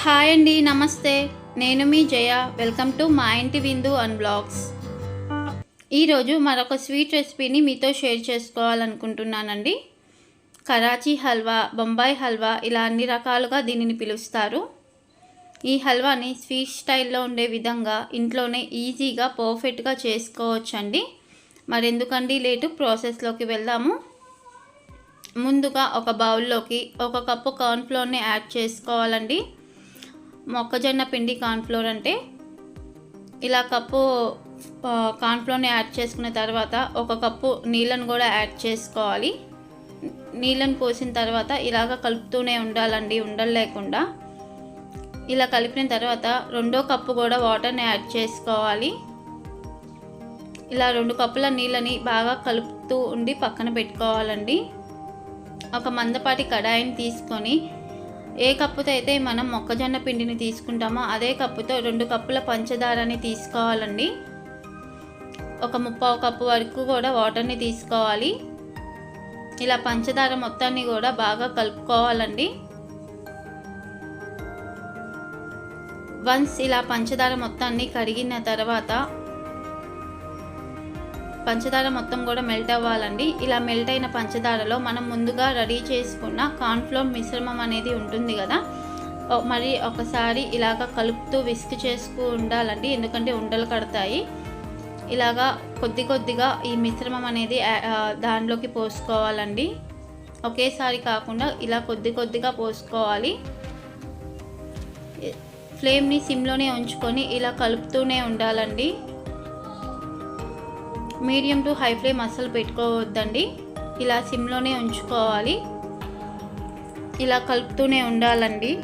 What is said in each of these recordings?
Hi అండి నమస్తే. నేను మీ జయ. వెల్కమ్ టు మా ఇంటి విందు అండ్ బ్లాగ్స్ ఈరోజు మరొక స్వీట్ రెసిపీని మీతో షేర్ చేసుకోవాలనుకుంటున్నానండి. కరాచీ హల్వా బొంబాయి హల్వా ఇలా అన్ని రకాలుగా దీనిని పిలుస్తారు. ఈ హల్వాని స్వీట్ స్టైల్లో ఉండే విధంగా ఇంట్లోనే ఈజీగా పర్ఫెక్ట్గా చేసుకోవచ్చండి. మరెందుకండి లేటు ప్రాసెస్లోకి వెళ్దాము. ముందుగా ఒక బౌల్లోకి ఒక కప్పు కార్న్ఫ్లోర్ని యాడ్ చేసుకోవాలండి. మొక్కజొన్న పిండి కార్న్ఫ్లోర్ అంటే ఇలా కప్పు కార్న్ఫ్లోర్ని యాడ్ చేసుకున్న తర్వాత ఒక కప్పు నీళ్ళను కూడా యాడ్ చేసుకోవాలి. నీళ్ళను పోసిన తర్వాత ఇలాగ కలుపుతూనే ఉండాలండి ఉండలు లేకుండా ఇలా కలిపిన తర్వాత రెండో కప్పు కూడా వాటర్ని యాడ్ చేసుకోవాలి. ఇలా రెండు కప్పుల నీళ్ళని బాగా కలుపుతూ ఉండి పక్కన పెట్టుకోవాలండి. ఒక మందపాటి కడాయిని తీసుకొని ఏ కప్పుతో అయితే మనం మొక్కజొన్న పిండిని తీసుకుంటామో అదే కప్పుతో రెండు కప్పుల పంచదారని తీసుకోవాలండి. ఒక ముప్పావు కప్పు వరకు కూడా వాటర్ని తీసుకోవాలి. ఇలా పంచదార మొత్తాన్ని కూడా బాగా కలుపుకోవాలండి. వన్స్ ఇలా పంచదార మొత్తాన్ని కడిగిన తర్వాత పంచదార మొత్తం కూడా మెల్ట్ అవ్వాలండి. ఇలా మెల్ట్ అయిన పంచదారలో మనం ముందుగా రెడీ చేసుకున్న కార్న్ఫ్లోర్ మిశ్రమం అనేది ఉంటుంది కదా. మరి ఒకసారి ఇలాగ కలుపుతూ విస్క్ చేసుకు ఉండాలండి. ఎందుకంటే ఉండలు కడతాయి. ఇలాగా కొద్ది కొద్దిగా ఈ మిశ్రమం అనేది దానిలోకి పోసుకోవాలండి. ఒకేసారి కాకుండా ఇలా కొద్ది కొద్దిగా పోసుకోవాలి. ఫ్లేమ్ని సిమ్లోనే ఉంచుకొని ఇలా కలుపుతూనే ఉండాలండి. మీడియం టు హై ఫ్లేమ్ అస్సలు పెట్టుకోవద్దండి. ఇలా సిమ్లోనే ఉంచుకోవాలి. ఇలా కలుపుతూనే ఉండాలండి.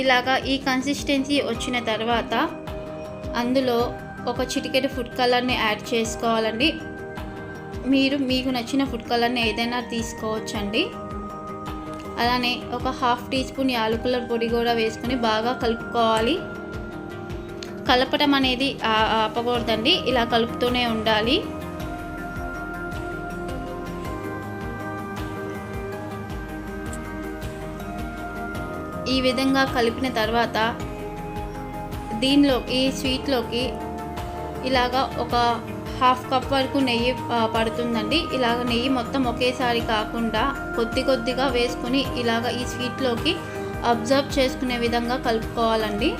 ఇలాగా ఈ కన్సిస్టెన్సీ వచ్చిన తర్వాత అందులో ఒక చిటికెట్ ఫుడ్ కలర్ని యాడ్ చేసుకోవాలండి. మీరు మీకు నచ్చిన ఫుడ్ కలర్ని ఏదైనా తీసుకోవచ్చండి. అలానే ఒక హాఫ్ టీ స్పూన్ యాలకుల పొడి కూడా వేసుకొని బాగా కలుపుకోవాలి. కలపడం అనేది ఆపకూడదండి. ఇలా కలుపుతూనే ఉండాలి. ఈ విధంగా కలిపిన తర్వాత దీనిలో ఈ స్వీట్లోకి ఇలాగా ఒక హాఫ్ కప్ వరకు నెయ్యి పడుతుందండి. ఇలాగ నెయ్యి మొత్తం ఒకేసారి కాకుండా కొద్ది కొద్దిగా వేసుకుని ఇలాగ ఈ స్వీట్లోకి అబ్జర్వ్ చేసుకునే విధంగా కలుపుకోవాలండి.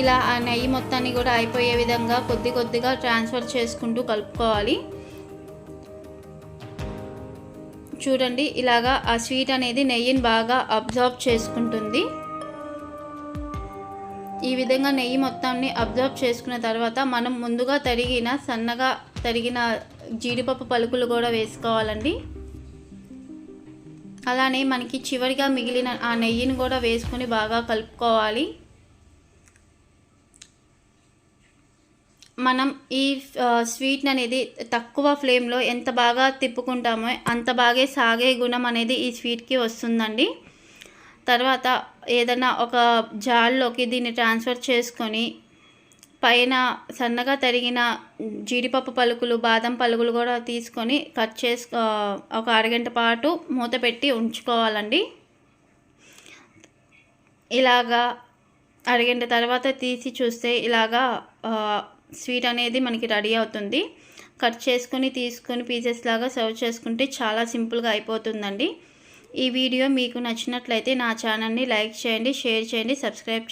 ఇలా ఆ నెయ్యి మొత్తాన్ని కూడా అయిపోయే విధంగా కొద్ది కొద్దిగా ట్రాన్స్ఫర్ చేసుకుంటూ కలుపుకోవాలి. చూడండి ఇలాగా ఆ స్వీట్ అనేది నెయ్యిని బాగా అబ్జర్వ్ చేసుకుంటుంది. ఈ విధంగా నెయ్యి మొత్తాన్ని అబ్జర్వ్ చేసుకున్న తర్వాత మనం ముందుగా తరిగిన సన్నగా తరిగిన జీడిపప్పు పలుకులు కూడా వేసుకోవాలండి. అలానే మనకి చివరిగా మిగిలిన ఆ నెయ్యిని కూడా వేసుకుని బాగా కలుపుకోవాలి. మనం ఈ స్వీట్ అనేది తక్కువ ఫ్లేమ్లో ఎంత బాగా తిప్పుకుంటామో అంత బాగా సాగే గుణం అనేది ఈ స్వీట్కి వస్తుందండి. తర్వాత ఏదైనా ఒక జార్లోకి దీన్ని ట్రాన్స్ఫర్ చేసుకొని పైన సన్నగా తరిగిన జీడిపప్పు పలుకులు బాదం పలుకులు కూడా తీసుకొని కట్ చేసుకో ఒక అరగంట పాటు మూత పెట్టి ఉంచుకోవాలండి. ఇలాగా అరగంట తర్వాత తీసి చూస్తే ఇలాగా స్వీట్ అనేది మనకి రెడీ అవుతుంది. కట్ చేసుకొని తీసుకొని పీసెస్ లాగా సర్వ్ చేసుకుంటే చాలా సింపుల్గా అయిపోతుందండి. ఈ వీడియో మీకు నచ్చినట్లయితే నా ఛానల్ని లైక్ చేయండి షేర్ చేయండి సబ్స్క్రైబ్ చేయండి.